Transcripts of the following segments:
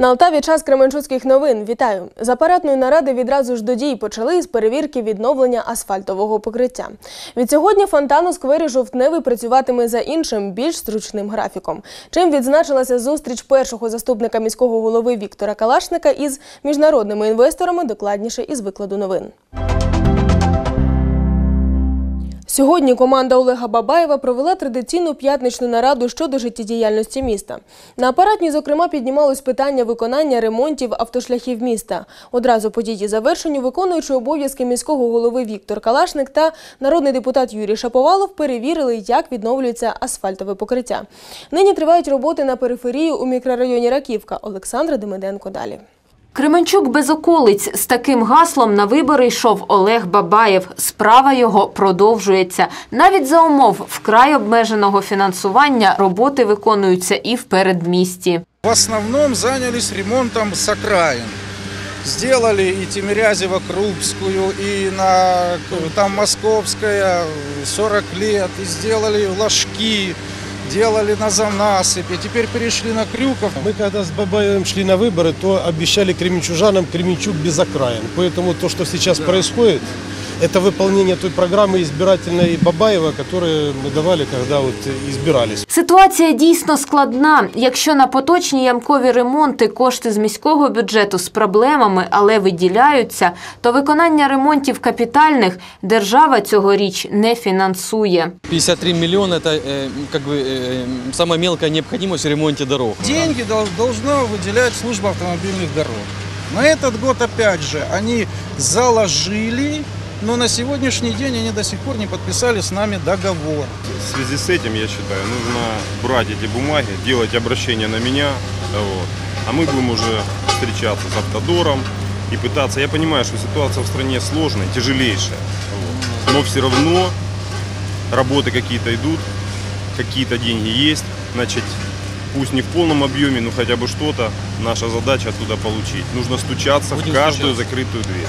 На Алтаві час Кременчуцьких новин. Вітаю! З апаратної наради відразу ж до дій почали з перевірки відновлення асфальтового покриття. Від сьогодні фонтан у сквері жовтневий працюватиме за іншим, більш зручним графіком. Чим відзначилася зустріч першого заступника міського голови Віктора Калашника із міжнародними інвесторами, докладніше із викладу новин. Сьогодні команда Олега Бабаєва провела традиційну п'ятничну нараду щодо життєдіяльності міста. На апаратній, зокрема, піднімалось питання виконання ремонтів автошляхів міста. Одразу по дії завершенню виконуючи обов'язки міського голови Віктор Калашник та народний депутат Юрій Шаповалов перевірили, як відновлюється асфальтове покриття. Нині тривають роботи на периферії у мікрорайоні Раківка. Олександра Демиденко далі. Кременчук без околиць з таким гаслом на вибори йшов Олег Бабаєв. Справа його продовжується. Навіть за умов вкрай обмеженого фінансування роботи виконуються і в передмісті. В основном занялись ремонтом с окраин. Сделали и Тимирязева Крупскую, и на там Московская 40 лет, и сделали Ложки, делали на Занасыпе, теперь перешли на Крюков. Мы когда с Бабаевым шли на выборы, то обещали кременчужанам Кременчуг без окраин. Поэтому то, что сейчас происходит, это выполнение той программы избирательной Бабаева, которую мы давали, когда вот избирались. Ситуація дійсно складна. Якщо на поточні ямкові ремонти кошти з міського бюджету з проблемами, але виділяються, то виконання ремонтів капітальних держава цьогоріч не фінансує. 53 миллиона – это э, как бы э, самая мелкая необходимость в ремонте дорог. Деньги дол- должна выделять служба автомобильных дорог. На этот год, опять же, они заложили, но на сегодняшний день они до сих пор не подписали с нами договор. В связи с этим, я считаю, нужно брать эти бумаги, делать обращение на меня, вот, а мы будем уже встречаться с автодором и пытаться. Я понимаю, что ситуация в стране сложная, тяжелейшая, вот, но все равно работы какие-то идут, какие-то деньги есть, значит, пусть не в полном объеме, но хотя бы что-то, наша задача оттуда получить. Нужно стучаться Будем в каждую стучаться. закрытую дверь.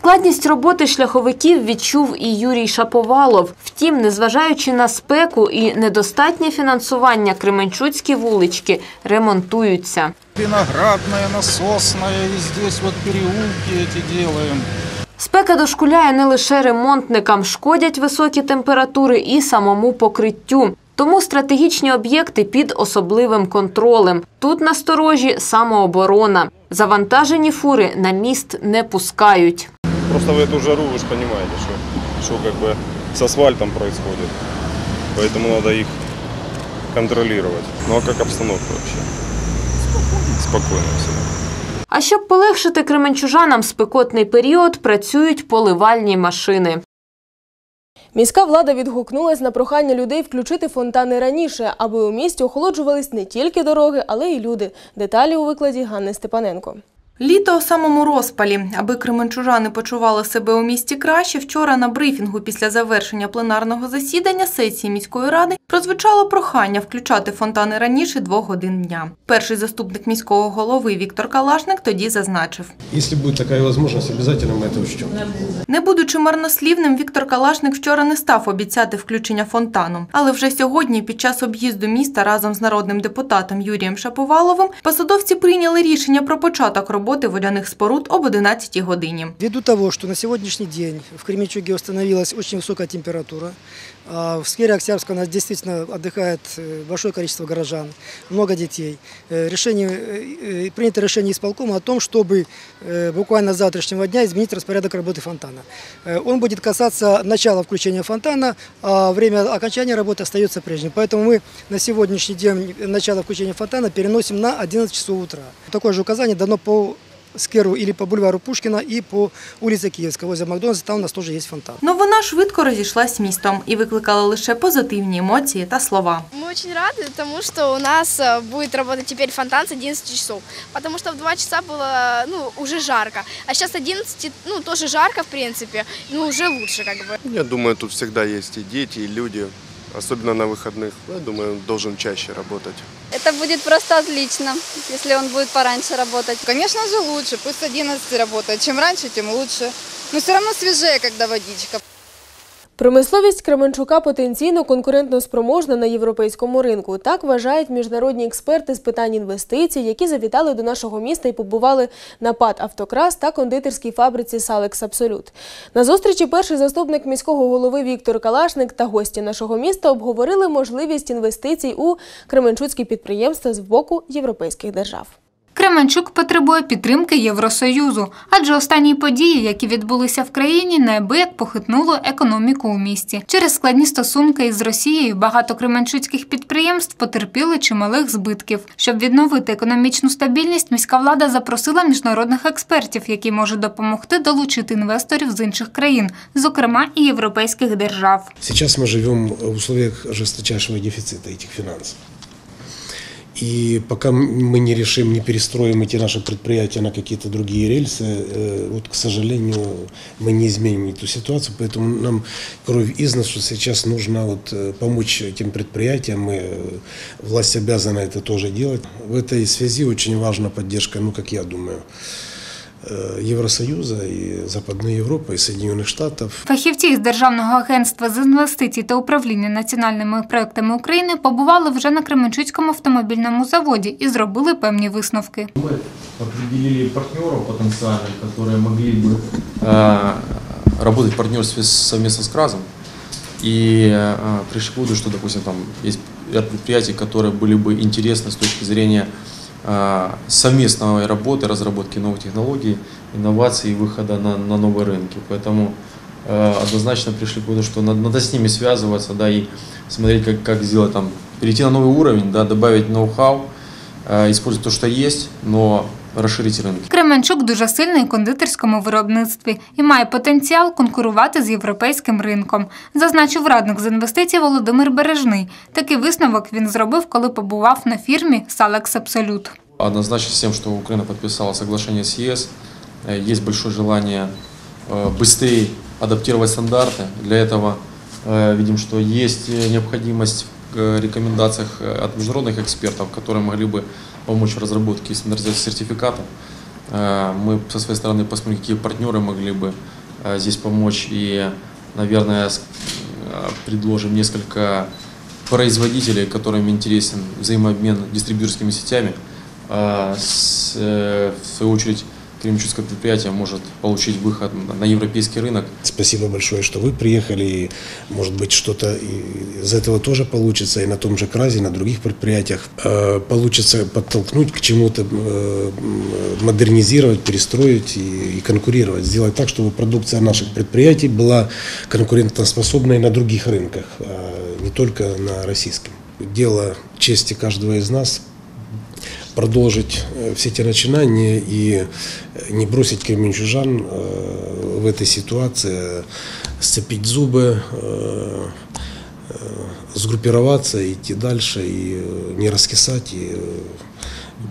Складність роботи шляховиків відчув і Юрій Шаповалов. Втім, незважаючи на спеку і недостатнє фінансування, кременчуцькі вулички ремонтуються. Виноградная, насосная, и здесь вот переулки эти делаем. Спека дошкуляє не лише ремонтникам, шкодять високі температури і самому покриттю. Тому стратегічні об'єкти під особливим контролем. Тут насторожі самооборона. Завантажені фури на міст не пускають. Просто в эту жару вы же понимаете, что, что как бы с асфальтом происходит. Поэтому надо их контролировать. Ну а как обстановка вообще? Спокойно. Спокойно всегда. А щоб полегшити кременчужанам спекотний період, працюють поливальні машини. Міська влада відгукнулась на прохання людей включити фонтани раніше, аби у місті охолоджувались не тільки дороги, але й люди. Деталі у викладі Ганни Степаненко. Літо у самому розпалі. Аби кременчужани почували себе у місті краще, вчора на брифінгу після завершення пленарного засідання сесії міської ради прозвучало прохання включати фонтани раніше двох годин дня. Перший заступник міського голови Віктор Калашник тоді зазначив. Если будет такая возможность, обязательно мы это учтем. Не будучи марнослівним, Віктор Калашник вчора не став обіцяти включення фонтану. Але вже сьогодні, під час об'їзду міста разом з народним депутатом Юрієм Шаповаловим, посадовці прийняли рішення про початок роботи водяних споруд об 11 годині. Ввиду того, что на сегодняшний день в Кременчуге установилась очень высокая температура, а в сквере Октябрьска у нас действительно отдыхает э, большое количество горожан, много детей. Э, Решение, э, принято решение исполкома о том, чтобы буквально с завтрашнего дня изменить распорядок работы фонтана. Он будет касаться начала включения фонтана, а время окончания работы остается прежним. Поэтому мы на сегодняшний день начало включения фонтана переносим на 11 часов утра. Такое же указание дано по скверу или по бульвару Пушкина и по улице Киевская. Возле Макдональдса там у нас тоже есть фонтан. Новина швидко розійшлась містом і викликала лише позитивні емоції та слова. Мы очень рады тому, что у нас э, будет работать теперь фонтан с 11 часов. Потому что в 2 часа было, ну, уже жарко. А сейчас 11, ну, тоже жарко, в принципе. Ну, уже лучше, как бы. Я думаю, тут всегда есть и дети, и люди, Особенно на выходных. Я думаю, он должен чаще работать. Это будет просто отлично, если он будет пораньше работать. Конечно же лучше, пусть с 11 работает. Чем раньше, тем лучше. Но все равно свежее, когда водичка. Промисловість Кременчука потенційно конкурентно спроможна на європейському ринку. Так вважають міжнародні експерти з питань інвестицій, які завітали до нашого міста і побували на ПАД «Автокрас» та кондитерській фабриці «Салекс Абсолют». На зустрічі перший заступник міського голови Віктор Калашник та гості нашого міста обговорили можливість інвестицій у кременчуцькі підприємства з боку європейських держав. Кременчук потребує підтримки Євросоюзу, адже останні події, які відбулися в країні, неабияк похитнуло економіку у місті. Через складні стосунки із Росією багато кременчуцьких підприємств потерпіли чималих збитків. Щоб відновити економічну стабільність, міська влада запросила міжнародних експертів, які можуть допомогти долучити інвесторів з інших країн, зокрема і європейських держав. Сейчас мы живем в условиях жесточайшего дефицита этих финансов. И пока мы не решим, не перестроим эти наши предприятия на какие-то другие рельсы, э, вот, к сожалению, мы не изменим эту ситуацию. Поэтому нам кровь из носу сейчас нужно вот, э, помочь этим предприятиям. Мы, э, власть обязана это тоже делать. В этой связи очень важна поддержка, ну, как я думаю, э, Евросоюза и Западной Европы, и Соединенных Штатов. Фахівці із Державного агентства з інвестицій та управління національними проектами України побували вже на Кременчуцькому автомобільному заводі і зробили певні висновки. определили партнеров потенциальных, которые могли бы э, работать в партнерстве с- совместно с КРАЗом. И э, пришли к выводу, что, допустим, там есть ряд предприятий, которые были бы интересны с точки зрения э, совместной работы, разработки новых технологий, инноваций и выхода на, на новые рынки. Поэтому э, однозначно пришли к выводу, что надо, надо с ними связываться, да, и смотреть, как, как сделать там, перейти на новый уровень, да, добавить ноу-хау, э, использовать то, что есть, но расширить рынки. Кременчук дуже сильний у кондитерському виробництві і має потенціал конкурувати з європейським ринком, зазначив радник з інвестицій Володимир Бережний. Такий висновок він зробив, коли побував на фірмі Салекс Абсолют. Однозначно с тем, что Украина подписала соглашение с ЕС, э, есть большое желание э, быстрее адаптировать стандарты. Для этого э, видим, что есть э, необходимость в э, рекомендациях э, от международных экспертов, которые могли бы помочь в разработке сертификатов. Э, Мы со своей стороны посмотрим, какие партнеры могли бы э, здесь помочь и, наверное, э, предложим несколько производителей, которым интересен взаимообмен дистрибьюторскими сетями. С, В свою очередь, Кременчугское предприятие может получить выход на европейский рынок. Спасибо большое, что вы приехали. Может быть, что-то из этого тоже получится. И на том же КРАЗе, и на других предприятиях э, получится подтолкнуть к чему-то, э, модернизировать, перестроить и конкурировать. Сделать так, чтобы продукция наших предприятий была конкурентоспособной на других рынках, а не только на российском. Дело чести каждого из нас продолжить э, все эти начинания и э, не бросить кременчужан э, в этой ситуации, э, сцепить зубы, э, э, сгруппироваться, идти дальше и э, не раскисать, и э,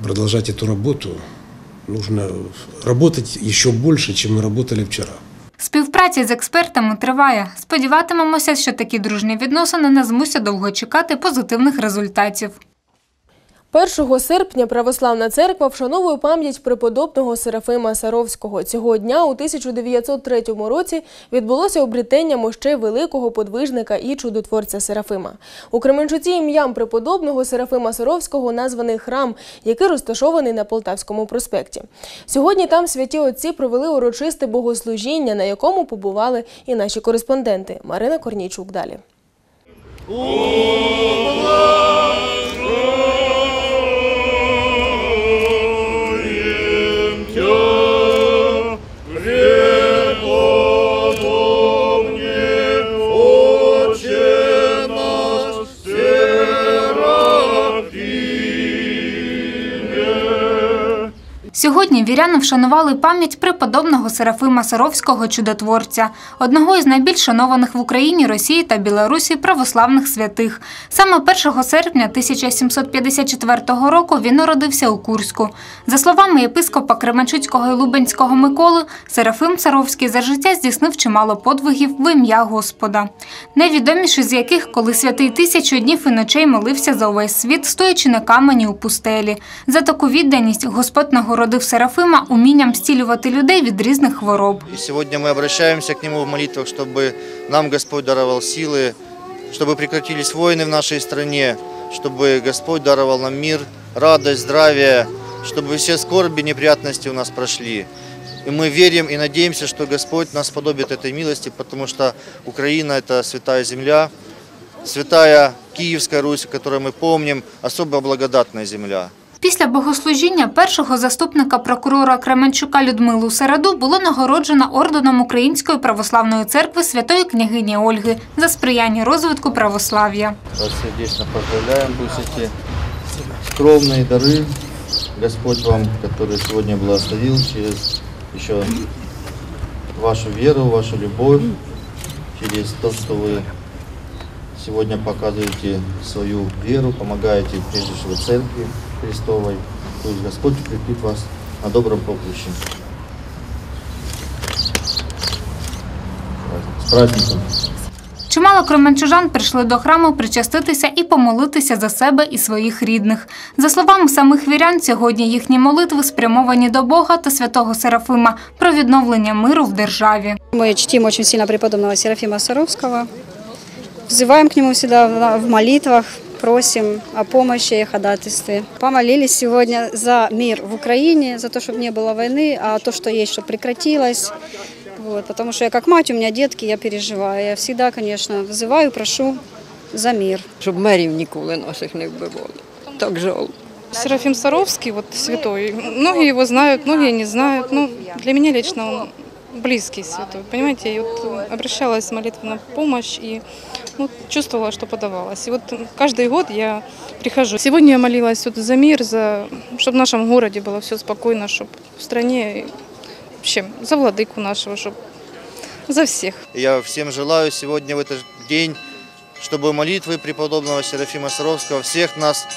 продолжать эту работу. Нужно работать еще больше, чем мы работали вчера. Співпраця з експертами триває. Сподіватимемося, що такі дружні відносини не змусять довго чекати позитивних результатів. 1 серпня Православна церква вшановує пам'ять преподобного Серафима Саровського. Цього дня у 1903 році відбулося обрітення мощей великого подвижника і чудотворця Серафима. У Кременчуці ім'ям преподобного Серафима Саровського названий храм, який розташований на Полтавському проспекті. Сьогодні там святі отці провели урочисте богослужіння, на якому побували і наші кореспонденти. Марина Корнійчук далі. Сьогодні віряни вшанували пам'ять преподобного Серафима Саровського чудотворця, одного із найбільш шанованих в Україні, Росії та Білорусі православних святих. Саме 1 серпня 1754 року він народився у Курську. За словами єпископа Кременчуцького і Лубенського Миколи, Серафим Саровський за життя здійснив чимало подвигів в ім'я Господа. Найвідоміші з яких, коли святий тисячу днів і ночей молився за увесь світ, стоячи на камені у пустелі. За таку відданість Господь нагородив Серафима умінням зцілювати людей від різних хвороб. И сегодня мы обращаемся к Нему в молитвах, чтобы нам Господь даровал силы, чтобы прекратились войны в нашей стране, чтобы Господь даровал нам мир, радость, здравие, чтобы все скорби, неприятности у нас прошли. И мы верим и надеемся, что Господь нас сподобит этой милости, потому что Украина – это святая земля, святая Киевская Русь, которую мы помним, особо благодатная земля. Після богослужіння першого заступника прокурора Кременчука Людмилу Середу було нагороджено орденом Української православної церкви святої княгині Ольги за сприяння розвитку православ'я. Вас сердечно поздравляем, пусть эти скромные дары Господь вам, который сегодня благословил через еще вашу веру, вашу любовь, через то, что вы сегодня показываете свою веру, помогаете прежде всего церкви Христовой. Пусть Господь укрепит вас на добром поприще. С праздником! Чимало кременчужан прийшли до храму причаститися і помолитися за себе і своїх рідних. За словами самих вірян, сьогодні їхні молитви спрямовані до Бога та святого Серафима про відновлення миру в державі. Мы чтим очень сильно преподобного Серафима Саровского. Взываем к нему всегда в молитвах, просим о помощи и ходатайстве. Помолились сегодня за мир в Украине, за то, чтобы не было войны, а то, что есть, чтобы прекратилось. Вот, потому что я как мать, у меня детки, я переживаю. Я всегда, конечно, взываю, прошу за мир. щоб мерів ніколи наших не вбивали. Так жалко. Серафим Саровский, вот святой, многие его знают, многие не знают. Ну, для меня лично он близкий святой, понимаете? И вот э, обращалась с молитвой на помощь и ну, чувствовала, что подавалась. И вот каждый год я прихожу. Сегодня я молилась вот за мир, за, чтобы в нашем городе было все спокойно, чтобы в стране, вообще, за владыку нашего, чтобы за всех. Я всем желаю сегодня в этот день, чтобы молитвы преподобного Серафима Саровского всех нас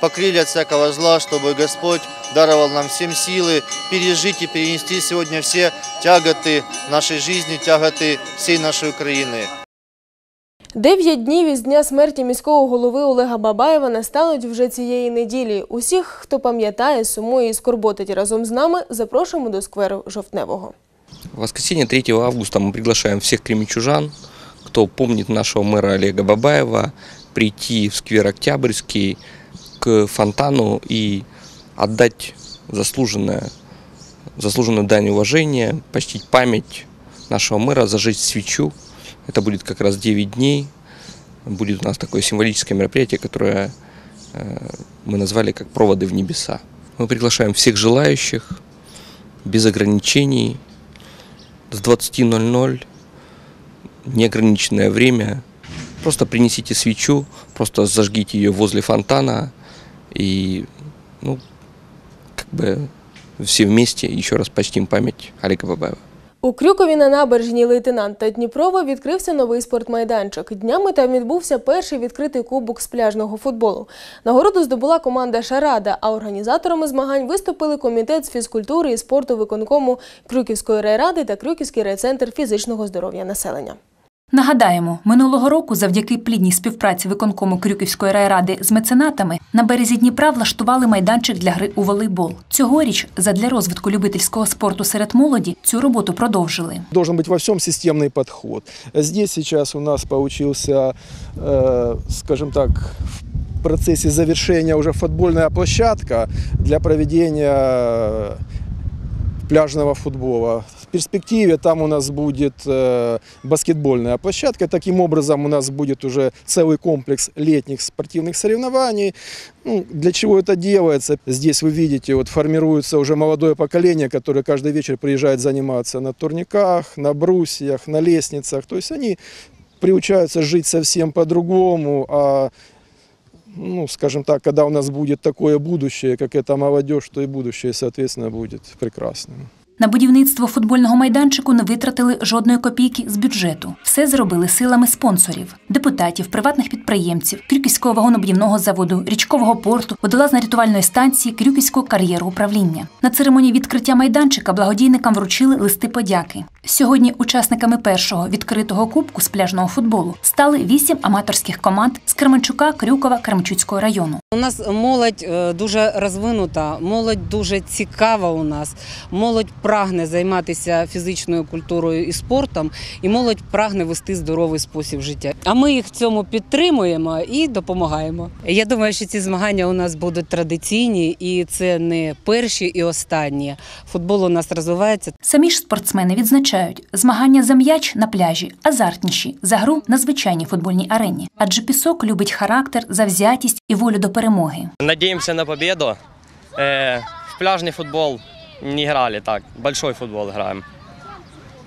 покрыли от всякого зла, чтобы Господь даровал нам всем силы пережить и перенести сегодня все тяготы нашей жизни, тяготы всей нашей Украины. Дев'ять днів із дня смерті міського голови Олега Бабаєва настануть вже цієї неділі. Усіх, хто пам'ятає, сумує і скорботить разом з нами, запрошуємо до скверу Жовтневого. В воскресенье 3 августа мы приглашаем всех кременчужан, кто помнит нашего мэра Олега Бабаева, прийти в сквер Октябрьский к фонтану и отдать заслуженное, заслуженную дань уважения, почтить память нашего мэра, зажечь свечу. Это будет как раз 9 дней. Будет у нас такое символическое мероприятие, которое э, мы назвали как «Проводы в небеса». Мы приглашаем всех желающих, без ограничений, с 20.00, неограниченное время. Просто принесите свечу, просто зажгите ее возле фонтана и, ну, как бы все вместе еще раз почтим память Олега Бабаева. У Крюкові на набережні лейтенанта Дніпрова відкрився новий спортмайданчик. Днями там відбувся перший відкритий кубок з пляжного футболу. Нагороду здобула команда Шарада, а організаторами змагань виступили комітет з фізкультури і спорту виконкому Крюківської райради та Крюківський райцентр фізичного здоров'я населення. Нагадаємо, минулого року, завдяки плідній співпраці виконкому Крюківської райради з меценатами, на березі Дніпра влаштували майданчик для гри у волейбол. Цьогоріч, задля розвитку любительського спорту серед молоді, цю роботу продовжили. Должен быть во всем системный подход. Здесь сейчас у нас получился, э, скажем так, в процессе завершения уже футбольная площадка для проведения пляжного футбола. В перспективе там у нас будет э, баскетбольная площадка. Таким образом у нас будет уже целый комплекс летних спортивных соревнований. Ну, для чего это делается? Здесь вы видите, вот формируется уже молодое поколение, которое каждый вечер приезжает заниматься на турниках, на брусьях, на лестницах. То есть они приучаются жить совсем по-другому, а ну, скажем так, когда у нас будет такое будущее, как эта молодежь, то и будущее, соответственно, будет прекрасным. На будівництво футбольного майданчику не витратили жодної копійки з бюджету. Все зробили силами спонсорів, депутатів, приватних підприємців, Крюківського вагонобудівного заводу, річкового порту, водолазно-рятувальної станції, Крюківського кар'єру управління. На церемонії відкриття майданчика благодійникам вручили листи подяки. Сьогодні учасниками першого відкритого кубку з пляжного футболу стали вісім аматорських команд з Кременчука, Крюкова, Кременчуцького району. У нас молодь е, дуже розвинута, молодь дуже цікава у нас. Молодь прагне займатися фізичною культурою і спортом, і молодь прагне вести здоровий спосіб життя. А ми їх в цьому підтримуємо і допомагаємо. Я думаю, що ці змагання у нас будуть традиційні, і це не перші і останні. Футбол у нас розвивається. Самі ж спортсмени відзначають, змагання за м'яч на пляжі азартніші за гру на звичайній футбольній арені, адже пісок любить характер, завзятість і волю до перемоги. Надеемся на победу. Э, в пляжный футбол не играли так, большой футбол играем.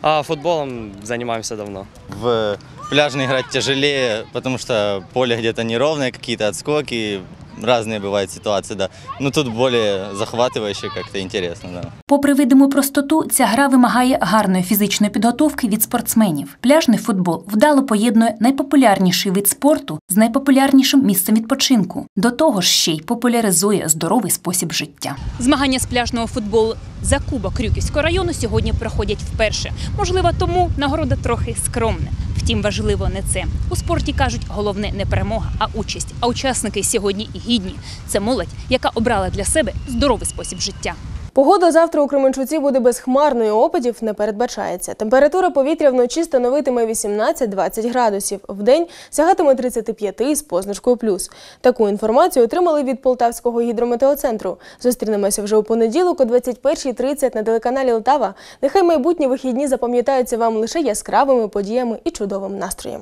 А футболом занимаемся давно. В пляжный играть тяжелее, потому что поле где-то неровное, какие-то отскоки, разные бывают ситуации, да. Но тут более захватывающе, как-то интересно, да. Попри видиму простоту, ця гра вимагає гарної фізичної підготовки від спортсменів. Пляжний футбол вдало поєднує найпопулярніший вид спорту з найпопулярнішим місцем відпочинку. До того ж ще й популяризує здоровий спосіб життя. Змагання з пляжного футболу за Кубок Крюківського району сьогодні проходять вперше. Можливо, тому нагорода трохи скромна. Втім, важливо не це. У спорті кажуть, головне не перемога, а участь. А учасники сьогодні гідні. Це молодь, яка обрала для себе здоровий спосіб життя. Погода завтра у Кременчуці буде безхмарною, опадів не передбачається. Температура повітря вночі становитиме 18-20 градусів, вдень сягатиме 35 з позначкою плюс. Таку інформацію отримали від Полтавського гідрометеоцентру. Зустрінемося вже у понеділок о 21.30 на телеканалі Лтава. Нехай майбутні вихідні запам'ятаються вам лише яскравими подіями і чудовим настроєм.